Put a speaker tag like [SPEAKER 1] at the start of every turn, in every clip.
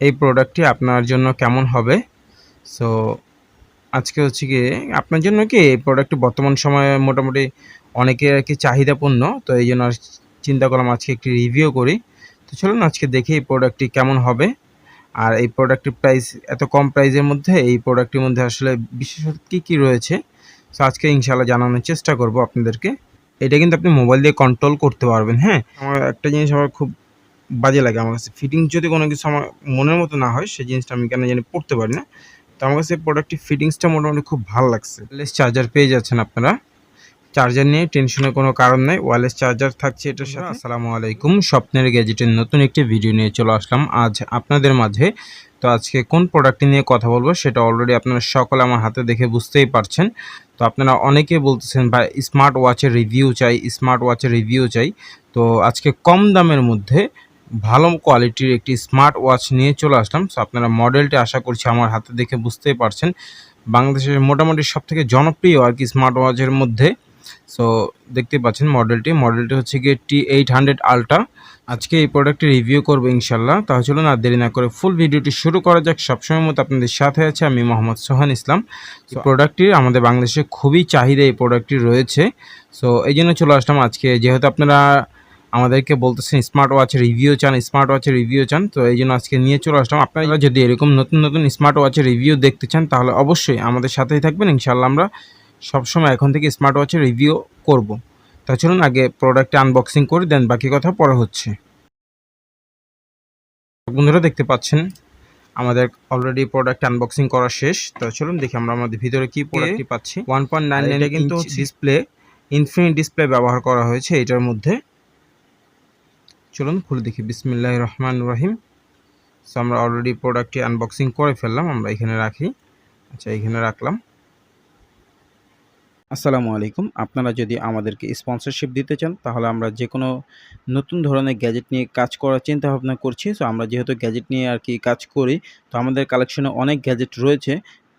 [SPEAKER 1] এই প্রোডাক্টটি আপনার জন্য কেমন হবে? সো আজকে হচ্ছে গিয়ে আপনার জন্য কি এই প্রোডাক্টটি বর্তমান সময়ে মোটামুটি অনেকের আর কি চাহিদাপূর্ণ, তো এই জন্য চিন্তা করলাম আজকে একটি রিভিউ করি। তো চলুন আজকে দেখি এই প্রোডাক্টটি কেমন হবে। আর এই প্রোডাক্টের প্রাইস এত কম প্রাইসের মধ্যে এই প্রোডাক্টের মধ্যে আসলে বিশেষত কী কী রয়েছে? সো আজকে ইনশাল্লাহ জানানোর চেষ্টা করব আপনাদেরকে। এটা কিন্তু আপনি মোবাইল দিয়ে কন্ট্রোল করতে পারবেন হ্যাঁ? আমার একটা জিনিস আমার খুব বাজে লাগে আমার কাছে। ফিটিংস যদি কোনো কিছু আমার মনের মতো না হয় সেই জিনিসটা আমি কেন জানি পড়তে পারি না। তো আমার কাছে প্রোডাক্টটির ফিটিংসটা মোটামুটি খুব ভালো লাগছে। ওয়ারলেস চার্জার পেয়ে যাচ্ছেন আপনারা। চার্জার নিয়ে টেনশনের কোনো কারণ নাই। ওয়ারলেস চার্জার থাকছে এটার সাথে। আসসালামু আলাইকুম। স্বপ্নের গ্যাজেটের নতুন একটি ভিডিও নিয়ে চলে আসলাম আজ আপনাদের মাঝে। তো আজকে কোন প্রোডাক্টটি নিয়ে কথা বলব সেটা অলরেডি আপনারা সকলে আমার হাতে দেখে বুঝতেই পারছেন। তো আপনারা অনেকে বলতেছেন ভাই স্মার্ট ওয়াচের রিভিউ চাই স্মার্ট ওয়াচের রিভিউ চাই। তো আজকে কম দামের মধ্যে ভালো কোয়ালিটির একটি স্মার্ট ওয়াচ নিয়ে চলে আসলাম। সো আপনারা মডেলটি আশা করছি আমার হাতে দেখে বুঝতেই পারছেন। বাংলাদেশের মোটামুটি সব থেকে জনপ্রিয় আর কি স্মার্ট ওয়াচের মধ্যে। সো দেখতে পাচ্ছেন মডেলটি মডেলটি হচ্ছে গিয়ে টি এইট হান্ড্রেড আলট্রা আজকে এই প্রোডাক্টটি রিভিউ করব ইনশাল্লাহ তাহলে চলুন আর দেরি না করে ফুল ভিডিওটি শুরু করা যাক। সবসময় মতো আপনাদের সাথে আছে আমি মোহাম্মদ সোহান ইসলাম। তো প্রোডাক্টটি আমাদের বাংলাদেশে খুবই চাহিদা এই প্রোডাক্টটি রয়েছে। সো এই জন্য চলে আসলাম আজকে। যেহেতু আপনারা আমাদেরকে বলতেছেন স্মার্ট ওয়াচের রিভিউ চান স্মার্ট ওয়াচের রিভিউ চান তো এই জন্য আজকে নিয়ে চলে আসলাম। আপনারা যদি এরকম নতুন নতুন স্মার্ট ওয়াচের রিভিউ দেখতে চান তাহলে অবশ্যই আমাদের সাথেই থাকবেন। ইনশাল্লাহ আমরা সবসময় এখন থেকে স্মার্ট ওয়াচের রিভিউ করব। তা চলুন আগে প্রোডাক্টে আনবক্সিং করে দেন বাকি কথা পরে হচ্ছে। বন্ধুরা দেখতে পাচ্ছেন আমাদের অলরেডি প্রোডাক্ট আনবক্সিং করা শেষ। তো চলুন দেখি আমরা আমাদের ভিতরে কি প্রোডাক্টটি পাচ্ছি। ওয়ান পয়েন্ট নাইন নাইন কিন্তু ডিসপ্লে ইনফিনিট ডিসপ্লে ব্যবহার করা হয়েছে এটার মধ্যে। চলুন খুলে দেখি। বিসমিল্লাহ রহমান রহিম। সো আমরা অলরেডি প্রোডাক্টটি আনবক্সিং করে ফেললাম, আমরা এখানে রাখি। আচ্ছা এখানে রাখলাম।
[SPEAKER 2] আসসালামু আলাইকুম। আপনারা যদি আমাদেরকে স্পন্সরশিপ দিতে চান, তাহলে আমরা যে কোনো নতুন ধরনের গ্যাজেট নিয়ে কাজ করার চিন্তা ভাবনা করছি। সো আমরা যেহেতু গ্যাজেট নিয়ে আর কি কাজ করি, তো আমাদের কালেকশনে অনেক গ্যাজেট রয়েছে।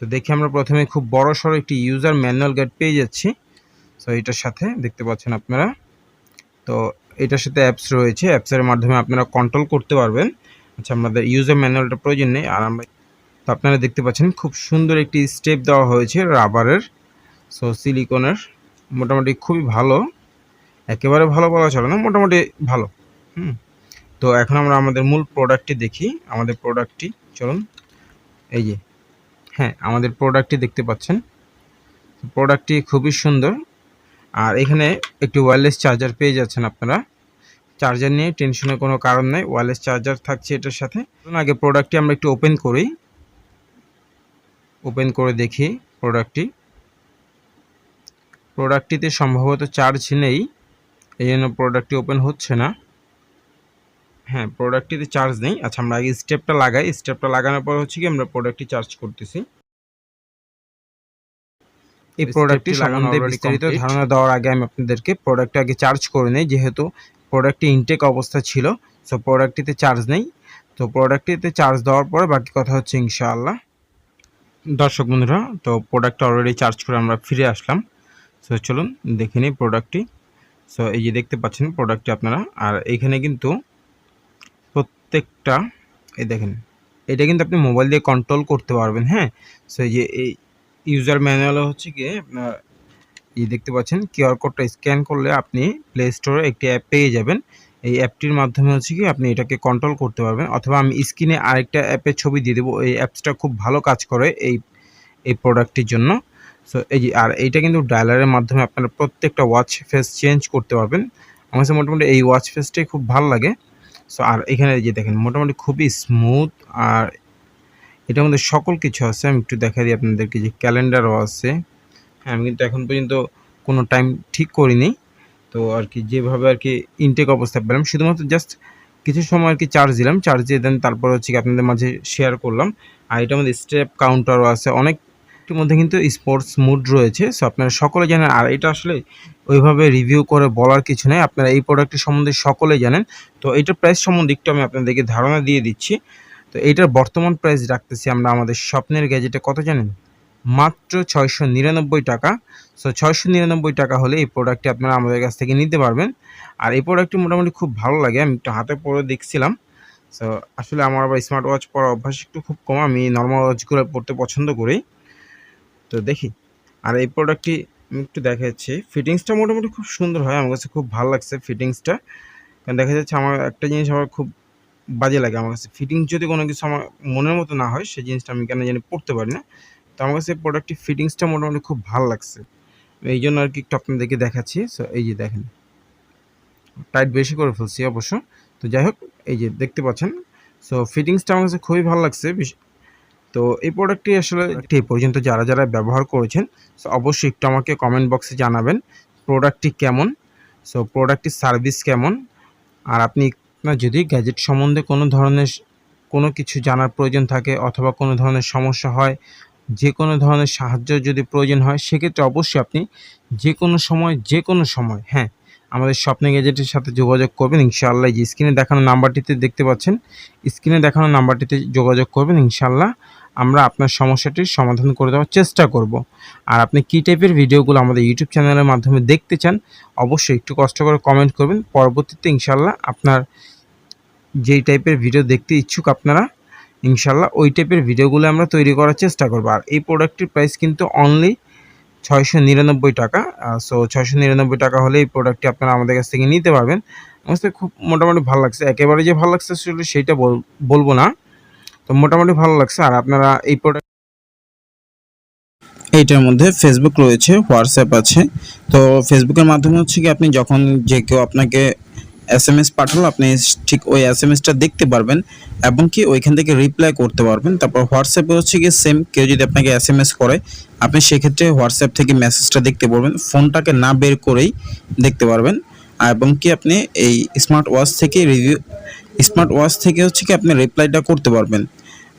[SPEAKER 1] তো দেখি আমরা প্রথমে খুব বড় সড়ো একটি ইউজার ম্যানুয়াল গাইড পেয়ে যাচ্ছি। সো এটার সাথে দেখতে পাচ্ছেন আপনারা। তো, এটার সাথে অ্যাপস রয়েছে। অ্যাপসের মাধ্যমে আপনারা কন্ট্রোল করতে পারবেন। আচ্ছা আমাদের ইউজার ম্যানুয়ালটা প্রয়োজন নেই। আর আমরা তো আপনারা দেখতে পাচ্ছেন, খুব সুন্দর একটি স্টেপ দেওয়া হয়েছে রাবারের সো সিলিকনের মোটামুটি খুবই ভালো। একেবারে ভালো বলা চলে না, মোটামুটি ভালো। হুম। তো, এখন আমরা আমাদের মূল প্রোডাক্টটি দেখি। আমাদের প্রোডাক্টটি চলুন। এই যে হ্যাঁ আমাদের প্রোডাক্টটি দেখতে পাচ্ছেন। প্রোডাক্টটি খুবই সুন্দর। আর এখানে একটি ওয়্যারলেস চার্জার পেয়ে যাচ্ছেন আপনারা। চার্জার নিয়ে টেনশনের কোনো কারণ নেই ওয়্যারলেস চার্জার থাকছে এটার সাথে। আগে প্রোডাক্টটি আমরা একটু ওপেন করি। ওপেন করে দেখি প্রোডাক্টটি প্রোডাক্টটিতে সম্ভবত চার্জ নেই। এই জন্য প্রোডাক্টটি ওপেন হচ্ছে না। হ্যাঁ প্রোডাক্টটিতে চার্জ নেই। আচ্ছা আমরা আগে স্টেপটা লাগাই। স্টেপটা লাগানোর পর হচ্ছে কি আমরা প্রোডাক্টটি চার্জ করতেছি। এই প্রোডাক্টটি সম্বন্ধে বিস্তারিত ধারণা দেওয়ার আগে আমি আপনাদেরকে প্রোডাক্টটা আগে চার্জ করে নেই। যেহেতু প্রোডাক্টটি ইনটেক অবস্থা ছিল সো প্রোডাক্টটিতে চার্জ নেই। তো প্রোডাক্টটিতে চার্জ দেওয়ার পরে বাকি কথা হচ্ছে ইনশাআল্লাহ। দর্শক বন্ধুরা তো প্রোডাক্টটা অলরেডি চার্জ করে আমরা ফিরে আসলাম। সো চলুন দেখে নিই প্রোডাক্টটি সো এই যে দেখতে পাচ্ছেন প্রোডাক্টটি আপনারা। আর এইখানে কিন্তু প্রত্যেকটা, এই দেখেন, এটা কিন্তু আপনি মোবাইল দিয়ে কন্ট্রোল করতে পারবেন হ্যাঁ? সো এই যে, এই ইউজার ম্যানুয়াল হচ্ছে গিয়ে আপনার এই দেখতে পাচ্ছেন কিউআর কোডটা স্ক্যান করলে আপনি প্লে স্টোরে একটি অ্যাপ পেয়ে যাবেন। এই অ্যাপটির মাধ্যমে হচ্ছে কি আপনি এটাকে কন্ট্রোল করতে পারবেন। অথবা আমি স্ক্রিনে আরেকটা অ্যাপের ছবি দিয়ে দেবো। এই অ্যাপসটা খুব ভালো কাজ করে এই এই প্রোডাক্টটির জন্য। সো এই আর এইটা কিন্তু ডায়ালারের মাধ্যমে আপনারা প্রত্যেকটা ওয়াচ ফেস চেঞ্জ করতে পারবেন। আমার কাছে মোটামুটি এই ওয়াচ ফেসটাই খুব ভালো লাগে। সো আর এখানে যে দেখেন, মোটামুটি খুবই স্মুথ আর এটার মধ্যে সকল কিছু আছে। আমি একটু দেখা দিই আপনাদেরকে যে ক্যালেন্ডারও আছে। হ্যাঁ আমি কিন্তু এখন পর্যন্ত কোনো টাইম ঠিক করিনি। তো আর কি, যেভাবে আর কি ইনটেক অবস্থা পেলাম, শুধুমাত্র জাস্ট কিছু সময় আর কি চার্জ দিলাম। চার্জ দিয়ে দেন, তারপর হচ্ছে কি আপনাদের মাঝে শেয়ার করলাম। আর এটার মধ্যে স্টেপ কাউন্টারও আছে। অনেকটির মধ্যে কিন্তু স্পোর্টস মুড রয়েছে। সো আপনারা সকলে জানেন, আর এটা আসলে ওইভাবে রিভিউ করে বলার কিছু নেই। আপনারা এই প্রোডাক্টটি সম্বন্ধে সকলেই জানেন। তো এইটার প্রাইস সম্বন্ধে একটু আমি আপনাদেরকে ধারণা দিয়ে দিচ্ছি। তো এইটার বর্তমান প্রাইস রাখতেছি আমরা আমাদের স্বপ্নের গ্যাজেটে কত জানেন? মাত্র ছয়শো নিরানব্বই টাকা। সো ছয়শো নিরানব্বই টাকা হলে এই প্রোডাক্টটি আপনারা আমাদের কাছ থেকে নিতে পারবেন। আর এই প্রোডাক্টটি মোটামুটি খুব ভালো লাগে। আমি একটু হাতে পরে দেখছিলাম। সো আসলে আমার আবার স্মার্ট ওয়াচ পরার অভ্যাস একটু খুব কম। আমি নর্মাল ওয়াচগুলো পড়তে পছন্দ করি। তো দেখি। আর এই প্রোডাক্টটি আমি একটু দেখাচ্ছি। ফিটিংসটা মোটামুটি খুব সুন্দর হয়, আমার কাছে খুব ভালো লাগছে ফিটিংসটা কারণ দেখা যাচ্ছে আমার একটা জিনিস আমার খুব বাজে লাগে, আমার কাছে ফিটিংস যদি কোনো কিছু আমার মনের মতো না হয়, সেই জিনিসটা আমি কেন জানি পড়তে পারি না। তো আমার কাছে প্রোডাক্টটি ফিটিংসটা মোটামুটি খুব ভালো লাগছে। এই জন্য আর কি একটু আপনাদেরকে দেখাচ্ছি। সো এই যে দেখেন। টাইট বেশি করে ফেলছি অবশ্য। তো যাই হোক, এই যে দেখতে পাচ্ছেন। সো ফিটিংসটা আমার কাছে খুবই ভালো লাগছে। তো এই প্রোডাক্টটি আসলে এই পর্যন্ত যারা যারা ব্যবহার করেছেন সো অবশ্যই একটু আমাকে কমেন্ট বক্সে জানাবেন প্রোডাক্টটি কেমন সো প্রোডাক্টটির সার্ভিস কেমন আর আপনি যদি গ্যাজেট সম্বন্ধে কোনো ধরনের কোনো কিছু জানার প্রয়োজন থাকে অথবা কোনো ধরনের সমস্যা হয় যে কোনো ধরনের সাহায্য যদি প্রয়োজন হয় সেক্ষেত্রে অবশ্যই আপনি যে কোনো সময় যে কোনো সময় হ্যাঁ আমাদের স্বপ্নে গ্যাজেটের সাথে যোগাযোগ করবেন ইনশাআল্লাহ। যে স্ক্রিনে দেখানো নাম্বারটিতে দেখতে পাচ্ছেন স্ক্রিনে দেখানো নাম্বারটিতে যোগাযোগ করবেন ইনশাআল্লাহ। আমরা আপনার সমস্যাটির সমাধান করে দেওয়ার চেষ্টা করব। আর আপনি কী টাইপের ভিডিওগুলো আমাদের ইউটিউব চ্যানেলের মাধ্যমে দেখতে চান, অবশ্যই একটু কষ্ট করে কমেন্ট করবেন। পরবর্তীতে ইনশাল্লাহ আপনার যেই টাইপের ভিডিও দেখতে ইচ্ছুক আপনারা ইনশাল্লাহ ওই টাইপের ভিডিওগুলো আমরা তৈরি করার চেষ্টা করব। আর এই প্রোডাক্টটির প্রাইস কিন্তু অনলি ছয়শো নিরানব্বই টাকা সো ছয়শো নিরানব্বই টাকা হলে এই প্রোডাক্টটি আপনারা আমাদের কাছ থেকে নিতে পারবেন। আমার খুব মোটামুটি ভালো লাগছে। একেবারে যে ভালো লাগছে বল- বলব না। তো মোটামুটি ভালো লাগছে। আর আপনারা এই প্রোডাক্ট
[SPEAKER 2] এইটার মধ্যে ফেসবুক রয়েছে হোয়াটসঅ্যাপ আছে। তো ফেসবুকের মাধ্যমে হচ্ছে কি আপনি যখন যে কেউ আপনাকে এস এম এস পাঠালো, আপনি ঠিক ওই এস এম এসটা দেখতে পারবেন এবং কি ওইখান থেকে রিপ্লাই করতে পারবেন। তারপর হোয়াটসঅ্যাপে হচ্ছে কি সেম কেউ যদি আপনাকে এস এম এস করে, আপনি সেক্ষেত্রে হোয়াটসঅ্যাপ থেকে মেসেজটা দেখতে পারবেন। ফোনটাকে না বের করেই দেখতে পারবেন। এবং কি আপনি এই স্মার্ট ওয়াচ থেকে রিভিউ স্মার্ট ওয়াচ থেকে হচ্ছে কি আপনি রিপ্লাইটা করতে পারবেন।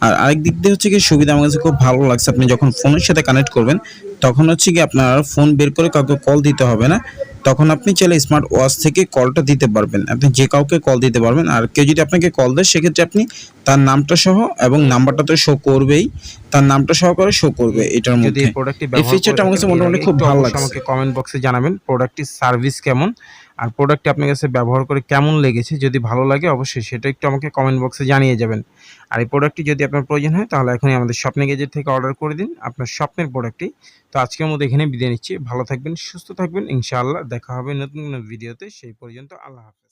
[SPEAKER 2] আর আরেক দিক দিয়ে হচ্ছে কি সুবিধা আমার কাছে খুব ভালো লাগছে আপনি যখন ফোনের সাথে কানেক্ট করবেন তখন হচ্ছে কি আপনার ফোন বের করে কাউকে কল দিতে হবে না। তখন আপনি চাইলে স্মার্ট ওয়াচ থেকে কলটা দিতে পারবেন। আপনি যে কাউকে কল দিতে পারবেন আর কেউ যদি আপনাকে কল দেয় সেক্ষেত্রে আপনি তার নামটা সহ এবং নাম্বারটা তো শো করবেই তার নামটা সহকারে শো করবে এটার মধ্যে।
[SPEAKER 1] এই
[SPEAKER 2] ফিচারটা আমার কাছে মোটামুটি খুব ভালো লাগছে।
[SPEAKER 1] আমাকে কমেন্ট বক্সে জানাবেন প্রোডাক্টটির সার্ভিস কেমন আর প্রোডাক্টটি আপনার কাছে ব্যবহার করে কেমন লেগেছে, যদি ভালো লাগে অবশ্যই সেটা একটু আমাকে কমেন্ট বক্সে জানিয়ে যাবেন। আর এই প্রোডাক্টটি যদি আপনার প্রয়োজন হয় তাহলে এখনই আমাদের স্বপ্নে গেজেট থেকে অর্ডার করে দিন আপনার স্বপ্নের প্রোডাক্টটি তো আজকের মধ্যে এখানে বিদায় নিচ্ছি। ভালো থাকবেন, সুস্থ থাকবেন। ইনশাআল্লাহ দেখা হবে নতুন কোনো ভিডিওতে সেই পর্যন্ত আল্লাহ হাফেজ।